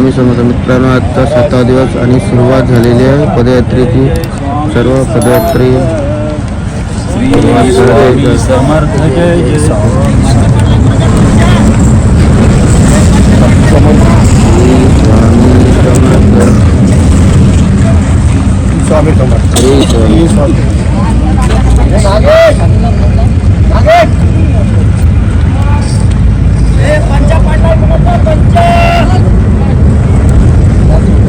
स्वामी समर्थ मित्रांनो आजचा सातवा दिवस आणि सुरुवात झालेली आहे पदयात्रेची सर्व पदयात्री सुरुवात झालेली आहे. स्वामी समर्थ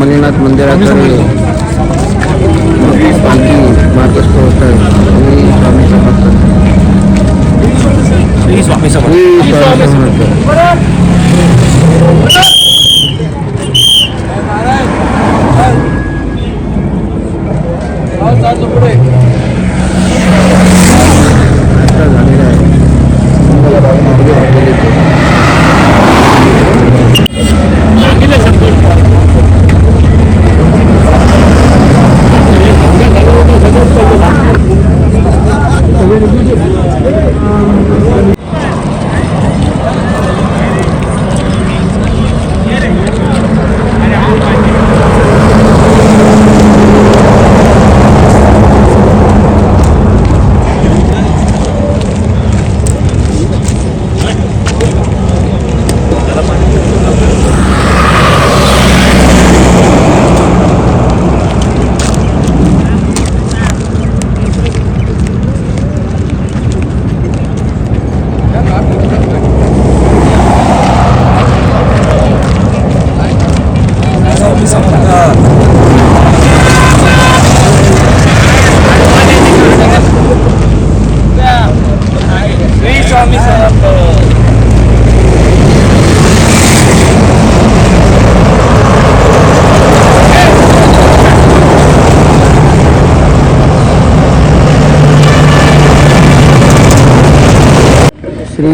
आता मणिनाथ मंदिराकडे पालखी मार्गस्थ होत आहे श्री स्वामी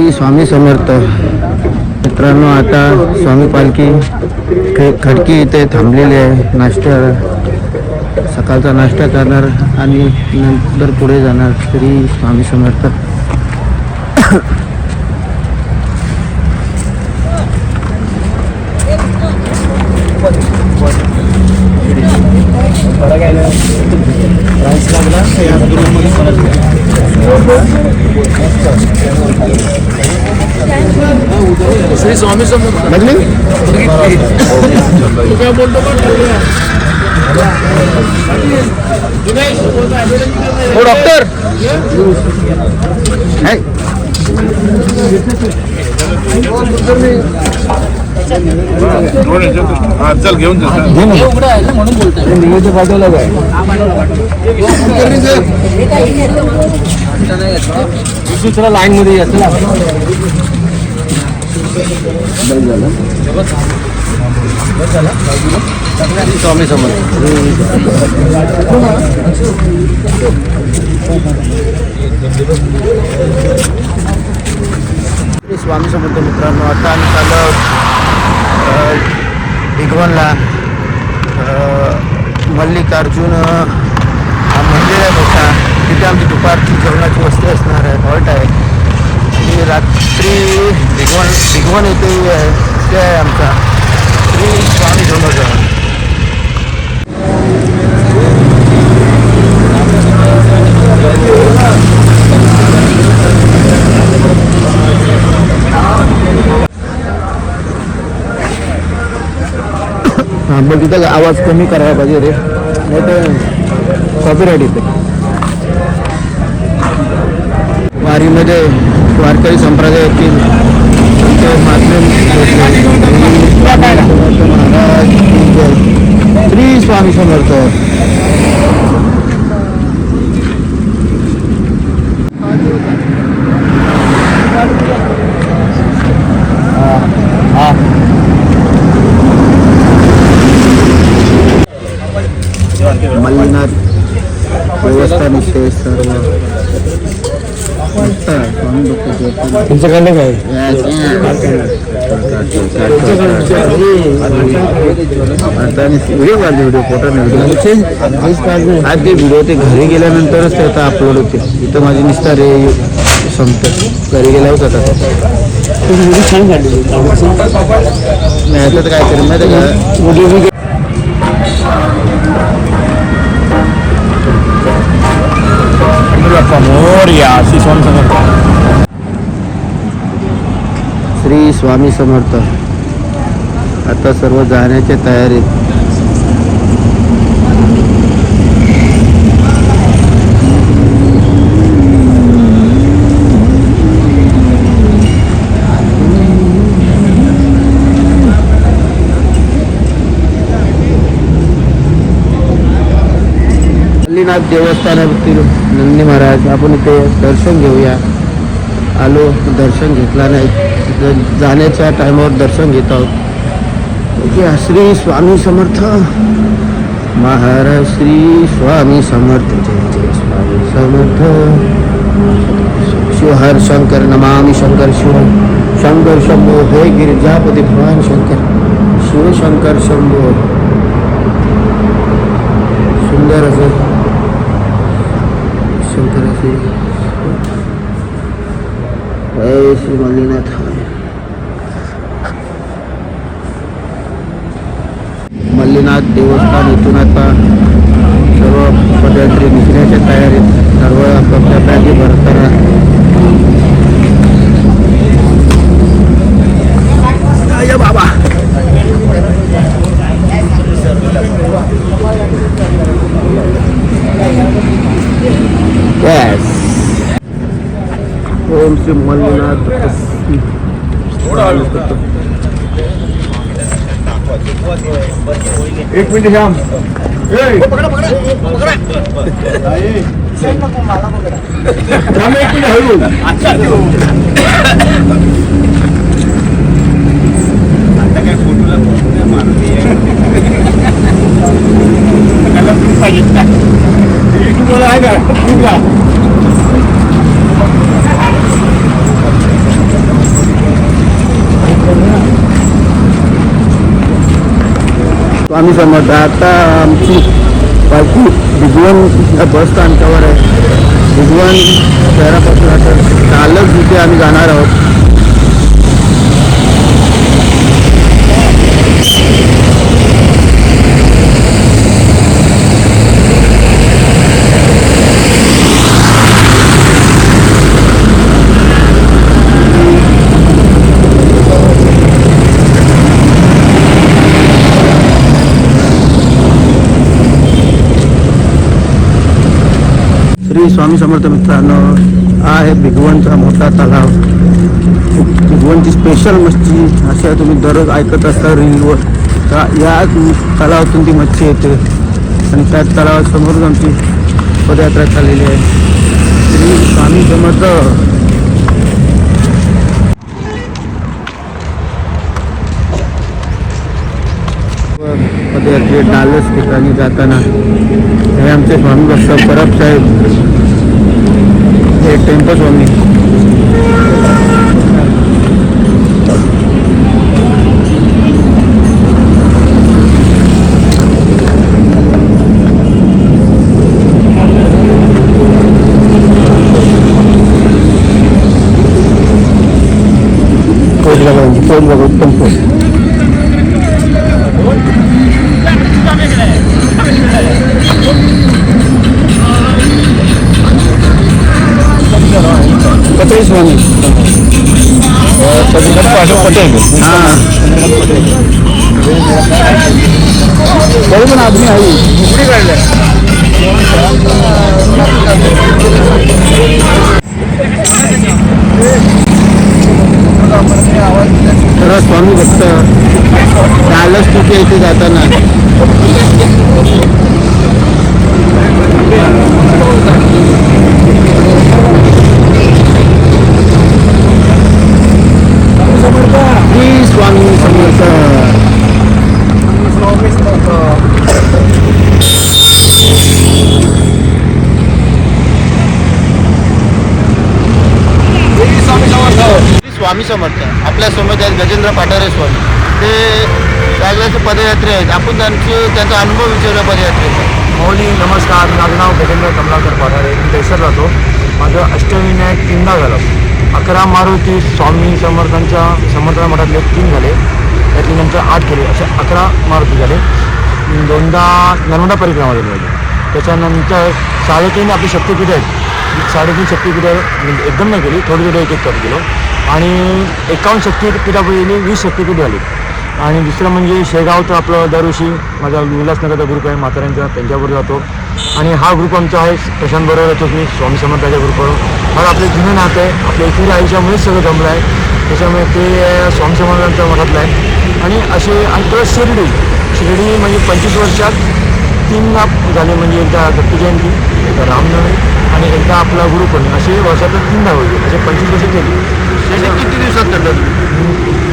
श्री स्वामी समर्थ. मित्रांनो आता स्वामी पालखी खडकी इथे थांबलेली आहे. नाश्ता सकाळचा नाश्ता करणार आणि नंतर पुढे जाणार श्री स्वामी समर्थ. स्वामी समर्थ बघली काय बोलतो हो डॉक्टर हाय हा चल घेऊन जा म्हणून बोलतोय दुसरा लाईन मध्ये चला. स्वामी समर्थ स्वामी समर्थ मित्रांनो आता आम्ही चाललो भिगवनला भिगवणला मल्लिकार्जुन हा मंदिर आहे मोठा. तिथे आमची दुपारची जेवणाची वस्ती असणार आहे हॉल्ट आहे. आणि रात्री भिगवण भिगवण येथे स्टे आहे आमचा. श्री स्वामी हां मग तिथं आवाज कमी करायला पाहिजे रे. नाही तर कॉपीराईट येते. वारीमध्ये वारकरी संप्रदायातील संत माध्यम महाराज श्री स्वामी समर्थ. मल्लीनाथ देवस्थान विषय सर्व. मस्त आहे. स्वामी भक्त जयपूर. तुमच्याकडे काय आता व्हिडिओ काढले व्हिडिओ फोटो नाही आज ते व्हिडिओ ते घरी गेल्यानंतरच ते आता अपलोड होते इथं माझी निस्ता रे संपत घरी गेल्यावर आता छान काढली नाही तर काय करेल माहिती का स्वामी समर्थ श्री स्वामी समर्थ. आता सर्व जाण्याच्या तयारीत. अल्लीनाथ देवस्थानातील नंदी महाराज आपण इथे दर्शन घेऊया. आलो दर्शन घेतला नाही. जाण्याच्या टायमावर दर्शन घेत आहोत. श्री स्वामी समर्थ. महाराज श्री स्वामी समर्थ. जय जय स्वामी समर्थ. शिवहर शंकर नमामि शंकर शिव. शंकर शंभो हे गिरिजापति भगवान शंकर. शिव शंकर शंभो. सुंदर असं. शंकराचे जय श्री मल्लीनाथ. मल्लीनाथ देवस्थान इथून आता सर्व पदयात्री निघण्याच्या तयारीत सर्व आपापल्या बॅगी भरताना. बाबा. ओम श्री मल्लीनाथ एक मिनिट श्याम तुम्हाला आहे का स्वामी समर्थ आता आमची पालखी भिगवण या बस स्थानकावर आहे. भिगवण शहरापासून आता कालच जिथे आम्ही जाणार आहोत श्री स्वामी समर्थ मित्रांनो हा आहे भिगवणचा मोठा तलाव. भिगवणची स्पेशल मच्छी अशा तुम्ही दररोज ऐकत असता रीलवर तर या तलावातून ती मच्छी येते. आणि त्या तलावासमोरच आमची पदयात्रा चाललेली आहे. श्री स्वामी समर्थ. पदयात्रे डालस ठिकाणी जाताना हे आमचे स्वामी भक्त परब साहेब हे टेम्पो स्वामी. पोच पटेल स्वामी पटेल. हां. जण आदमी आहे. कुठे काढलं खरं स्वामी भक्त. चालच तुझ्या इथे जाताना श्री स्वामी समर्थ श्री स्वामी समर्थ आपल्यासोबत आहेत गजेंद्र पाठारे स्वामी. ते लागल्याचे पदयात्रे आहेत. आपण त्यांचे त्यांचा अनुभव विचारूया पदयात्रेचा मौली नमस्कार. माझं नाव गजेंद्र कमलाकर पाठारे मी राहतो. माझं अष्टविनायक तीनदा झालं. अकरा मारुती स्वामी समर्थांच्या समर्थना मठातले तीन झाले. त्यातले नंतर आठ केले असे अकरा मारुती झाले. दोनदा नर्मदा परिक्रमा झाली. होती त्याच्यानंतर साडेतीन आपली शक्तिपीठ आहेत. साडेतीन शक्तिपीठ म्हणजे एकदम नाही केली. थोडी थोडी एक एक करत गेलो. आणि एकावन्न शक्तिपीठापैकी वीस शक्तीपीठ झाली आणि दुसरं म्हणजे शेगावचं आपलं दरवर्षी माझा विलासनगरचा ग्रुप आहे म्हाताऱ्यांचा त्यांच्यावर जातो. आणि हा ग्रुप आमचा आहे प्रशांत बरोबर येतो मी स्वामी समर्थाच्या ग्रुपवर. हा आपले जुनं नातं आहे आपल्या एकूण आयुष्यामुळेच सगळं जमलं आहे. त्याच्यामुळे ते स्वामी समर्थांच्या मठातलं आहे. आणि असे आणि तो शिर्डी शिर्डी म्हणजे पंचवीस वर्षात तीन लाभ झाले म्हणजे एकदा दत्तजयंती एकदा रामनवमी. आणि एकदा आपला गुरुपौर्णिमा असे वर्षातून तीनदा होते असे पंचवीस वर्ष केली. किती दिवसात करतात?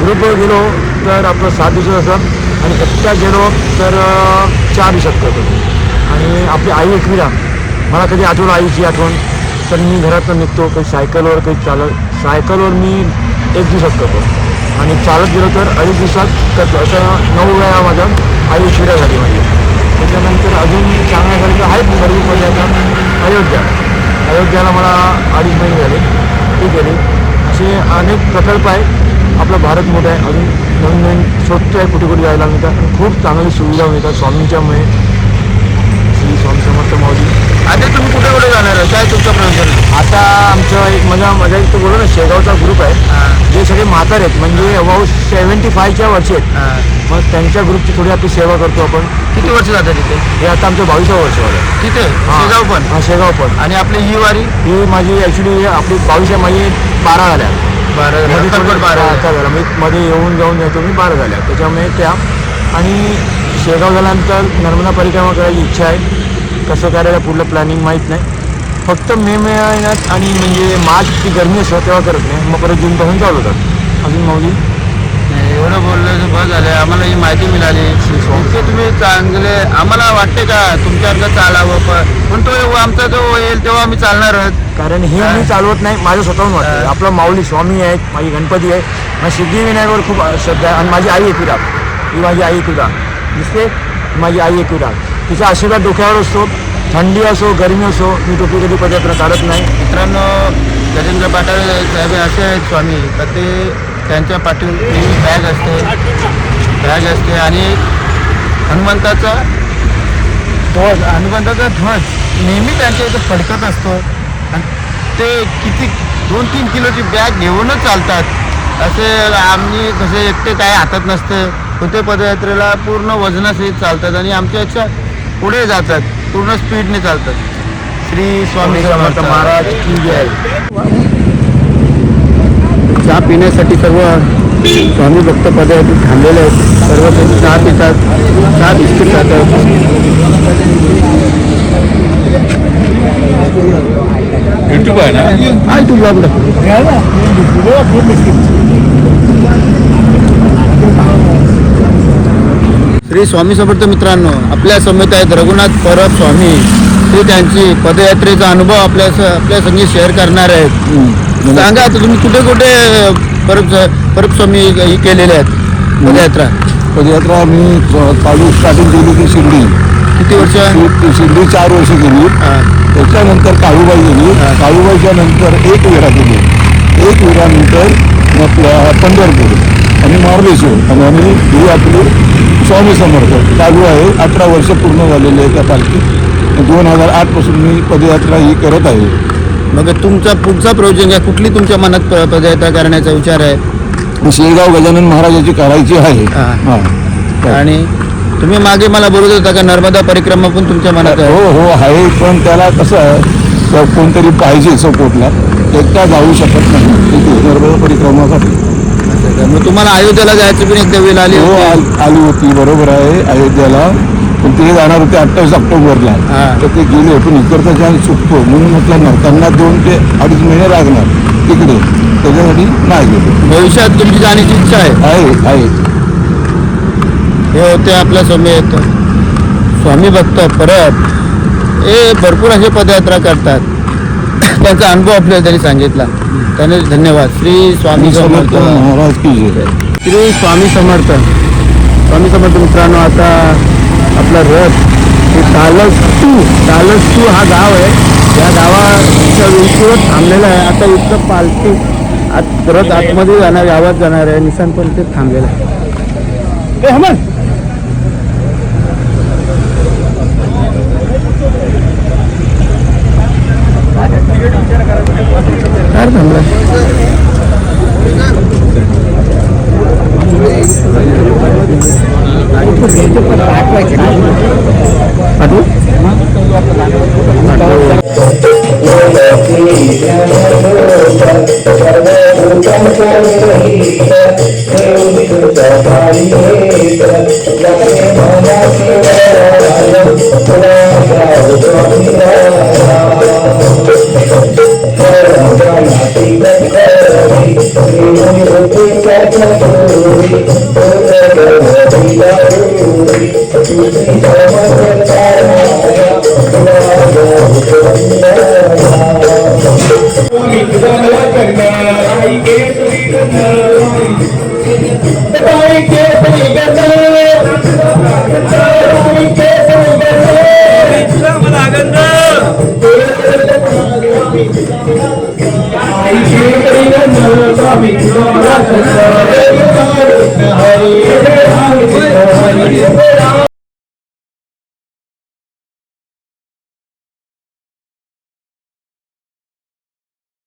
ग्रुपवर गेलो तर आपलं सात दिवसात असतात आणि एकट्या गेलो तर चार दिवसात करतो आणि आपली आई एकविरा. मला कधी आठवलं आईची आठवण. तर मी घरातून निघतो. काही सायकलवर काही चालत सायकलवर मी एक दिवसात करतो. आणि चालत गेलो तर अडीच दिवसात करतो. असं नऊ वेळा माझं आई एकविरा झाली माझी. त्याच्यानंतर अजून सांगण्यासारखं आहेत. सर्विसमध्ये आता अयोध्या. अयोध्याला मला अडीच महिने झाले. ते गेले असे अनेक प्रकल्प आहेत. आपला भारत मोठा आहे. अजून नवीन नवीन शोधतो आहे कुठे कुठे जायला मिळतात आणि खूप चांगली सुविधा मिळतात. स्वामींच्यामुळे. श्री स्वामी समर्थ माऊली आता तुम्ही कुठे कुठे जाणार आहे? काय तुमचं प्रयोजन आता आमचं एक माझा माझ्या इथं बोललो ना शेगावचा ग्रुप आहे. जे सगळे म्हातारे आहेत. म्हणजे अबाऊ सेवन्टी फायच्या वरचे आहेत. मग त्यांच्या ग्रुपची थोडी आपली सेवा करतो आपण. किती वर्ष जातात तिथे? हे आता आमचं बावीसवं वर्ष आहे तिथे? हा. शेगाव पण? हा शेगाव पण. आणि आपली ही वारी? ही माझी ॲक्च्युली आपली बावीस आहे माझी बारा झाल्या. बारा मध्ये थोडी- हा, आता झालं मी मध्ये येऊन जाऊन यायचो मी बारा झाल्या. त्याच्यामुळे त्या आणि शेगाव झाल्यानंतर नर्मदा परिक्रमा करायची इच्छा आहे. कसं करायला पुढलं प्लॅनिंग माहीत नाही. फक्त मे महिन्यात आणि म्हणजे मार्चची गरमी असतो तेव्हा करत नाही. मग परत जूनपासून चालू होतात. अजून माऊली? नाही, एवढं बोललं बस झालं आम्हाला ही माहिती मिळाली. इतके तुम्ही चांगले आम्हाला वाटते का तुमच्यासारखं चालावं? पण तो आमचा जो येईल तेव्हा आम्ही चालणार आहोत. कारण हे मी चालवत नाही माझं स्वतःहून वाटतं हा. आपलं माऊली स्वामी आहेत माझी गणपती आहे. माझी सिद्धिविनायकवर खूप श्रद्धा आहे. आणि माझी आई एकविरा ही माझी आई एकविरा दिसते? माझी आई एकविरा तिचा आशीर्वाद डोक्यावर असतो थंडी असो गरमी असो मी टोपी कधी पदयात्रा काढत नाही. मित्रांनो गजेंद्र पाटाळे साहेब हे असे आहेत स्वामी तर ते त्यांच्या पाठीवरती बॅग असते. बॅग असते आणि हनुमंताचा ध्वज हनुमंताचा ध्वज नेहमी त्यांच्या इथं फडकत असतो. आणि ते किती दोन तीन किलोची बॅग घेऊनच चालतात. असे आम्ही कसे एकटे काय हातात नसते. पण ते पदयात्रेला पूर्ण वजनासहित चालतात आणि आमच्यापेक्षा पुढे जातात. पूर्ण स्पीडने चालतात. श्री स्वामी समर्थ महाराज की जय. चहा पिण्यासाठी सर्व स्वामी भक्त पदयात्री थांबलेले आहेत. सर्व त्यांची चहा पितात चहा बिस्किट खातात. युट्यूब आहे ना? ब्लॉगला श्री स्वामी समर्थ मित्रांनो आपल्या समेत आहेत रघुनाथ परब स्वामी. ते त्यांची पदयात्रेचा अनुभव आपल्या आपल्या संगी शेअर करणार आहेत. सांगा आता तुम्ही कुठे कुठे परब परब स्वामी ही केलेले आहेत? पदयात्रा. पदयात्रा मी चालू स्टार्टिंग केली की शिर्डी. किती वर्ष शि- शिर्डी चार वर्ष केली. हा. त्याच्यानंतर काळूबाई गेली. काळूबाईच्या नंतर एक विरा केली. एक विरानंतर आपल्या पंढरपूर आणि मार्लेश्वर आणि आम्ही ही आपली स्वामी समर्थ चालू आहे. अठरा वर्ष पूर्ण झालेली आहे त्या पालखी दोन हजार आठपासून मी पदयात्रा ही करत आहे. मग तुमचा पुढचा प्रोजेक्ट आहे कुठली तुमच्या मनात पदयात्रा करण्याचा विचार आहे? शेगाव गजानन महाराजाची करायची आहे. आणि तुम्ही मागे मला बोलत होता का नर्मदा परिक्रमा पण तुमच्या मनात आहे? हो हो आहे. पण त्याला कसं आहे कोणतरी पाहिजे सपोर्टला एकटा जाऊ शकत नाही. नर्मदा परिक्रमासाठी? मग तुम्हाला अयोध्येला जायची पण एकदा वेळ आली हो आली होती. बरोबर आहे. अयोध्याला पण ते जाणार होते अठ्ठावीस ऑक्टोबरला. हा. तर ते गेले पण इकडचा चान्स चुकतो म्हणून म्हटलं ना त्यांना दोन ते अडीच महिने लागणार तिकडे. त्याच्यासाठी नाही गेलो. भविष्यात तुमची जाण्याची इच्छा आहे? आहे आहे. हे होते आपल्या समेत. स्वामी भक्त परब हे भरपूर असे पदयात्रा करतात. त्यांचा अनुभव आपल्याला त्यांनी सांगितला. त्याने धन्यवाद. श्री स्वामी समर्थ महाराज की जय. श्री स्वामी समर्थ. स्वामी समर्थ मित्रांनो आता आपला रथ हे तालस टू तालस टू हा गाव आहे. या गावाच्या विषयीवर थांबलेला आहे. आता इथं पालखी आत रथ आतमध्ये जाणार गावात जाणार आहे. निशाण पण ते थांबलेलं आहे. हमन! काय थांबला? पाठवू स्वामी